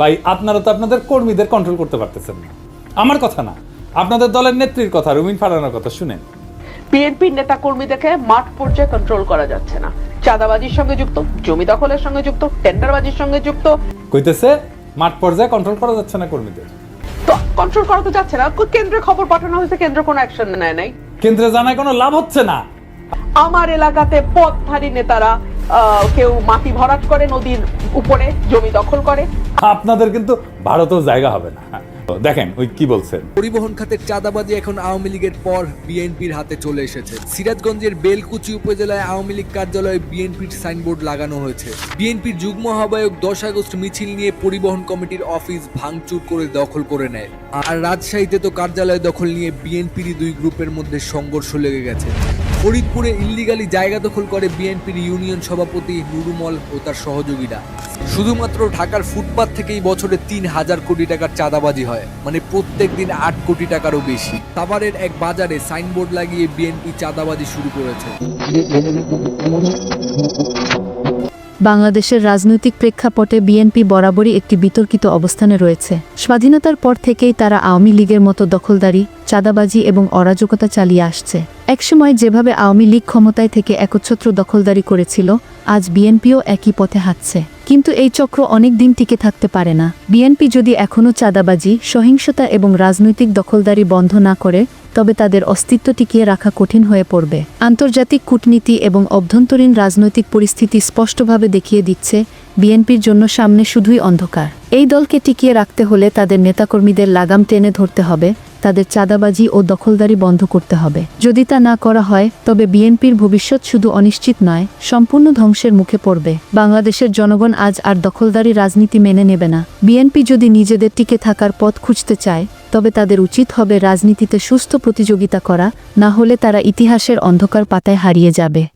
ভাই আপনারা তো আপনাদের কর্মীদের কন্ট্রোল করতে পারতেছেন না। আমার কথা না আপনাদের দলের নেত্রীর কথা রুমিন ফারানার কথা শুনেন। বিএনপির নেতা কর্মীদেরকে মাঠ পর্যায়ে কন্ট্রোল করা যাচ্ছে না। চাঁদাবাজির সঙ্গে যুক্ত জমি দখলের সঙ্গে যুক্ত টেন্ডারবাজির সঙ্গে যুক্ত। কইতেছে মাঠ পর্যায়ে কন্ট্রোল করা যাচ্ছে না কর্মীদের। তো কন্ট্রোল করা তো যাচ্ছে না। কেন্দ্রে খবর পাঠানো হয়েছে কেন্দ্র কোনো অ্যাকশন নেয় নাই। কেন্দ্রে জানায় কোনো লাভ হচ্ছে না। আমার এলাকাতে পথধারী নেতারা কেউ মাটি ভরাট করে নদীর উপরে জমি দখল করে। আপনাদের কিন্তু ভারতেও জায়গা হবে না। দেখেন ওই কি বলছেন? পরিবহন খাতের চাঁদাবাজি এখন আওয়ামী লীগের পর বিএনপির হাতে চলে এসেছে। সিরাজগঞ্জের বেলকুচি উপজেলায় আওয়ামী লীগ কার্যালয়ে বিএনপির সাইনবোর্ড লাগানো হয়েছে। বিএনপির যুগ্ম আহ্বায়ক দশ আগস্ট মিছিল নিয়ে পরিবহন কমিটির অফিস ভাঙচুর করে দখল করে নেয়। আর রাজশাহীতে তো কার্যালয় দখল নিয়ে বিএনপিরই দুই গ্রুপের মধ্যে সংঘর্ষ লেগে গেছে। ফরিদপুরে ইল্লিগালি জায়গা দখল করে বিএনপির ইউনিয়ন সভাপতি নুরুমল ও তার সহযোগীরা। শুধুমাত্র ঢাকার ফুটপাত থেকেই বছরে তিন হাজার কোটি টাকার চাঁদাবাজি হয় মানে প্রত্যেক দিন আট কোটি টাকারও বেশি। সাভারের এক বাজারে সাইনবোর্ড লাগিয়ে বিএনপি চাঁদাবাজি শুরু করেছে। বাংলাদেশের রাজনৈতিক প্রেক্ষাপটে বিএনপি বরাবরই একটি বিতর্কিত অবস্থানে রয়েছে। স্বাধীনতার পর থেকেই তারা আওয়ামী লীগের মতো দখলদারি চাঁদাবাজি এবং অরাজকতা চালিয়ে আসছে। একসময় যেভাবে আওয়ামী লীগ ক্ষমতায় থেকে একচ্ছত্র দখলদারি করেছিল, আজ বিএনপিও একই পথে হাঁটছে। কিন্তু এই চক্র অনেক দিন টিকে থাকতে পারে না। বিএনপি যদি এখনও চাঁদাবাজি, সহিংসতা এবং রাজনৈতিক দখলদারি বন্ধ না করে, তবে তাদের অস্তিত্ব টিকিয়ে রাখা কঠিন হয়ে পড়বে। আন্তর্জাতিক কূটনীতি এবং অভ্যন্তরীণ রাজনৈতিক পরিস্থিতি স্পষ্টভাবে দেখিয়ে দিচ্ছে বিএনপির জন্য সামনে শুধুই অন্ধকার। এই দলকে টিকিয়ে রাখতে হলে তাদের নেতাকর্মীদের লাগাম টেনে ধরতে হবে, তাদের চাঁদাবাজি ও দখলদারি বন্ধ করতে হবে। যদি তা না করা হয়, তবে বিএনপির ভবিষ্যৎ শুধু অনিশ্চিত নয়, সম্পূর্ণ ধ্বংসের মুখে পড়বে। বাংলাদেশের জনগণ আজ আর দখলদারি রাজনীতি মেনে নেবে না। বিএনপি যদি নিজেদের টিকে থাকার পথ খুঁজতে চায়, তবে তাদের উচিত হবে রাজনীতিতে সুস্থ প্রতিযোগিতা করা, না হলে তারা ইতিহাসের অন্ধকার পাতায় হারিয়ে যাবে।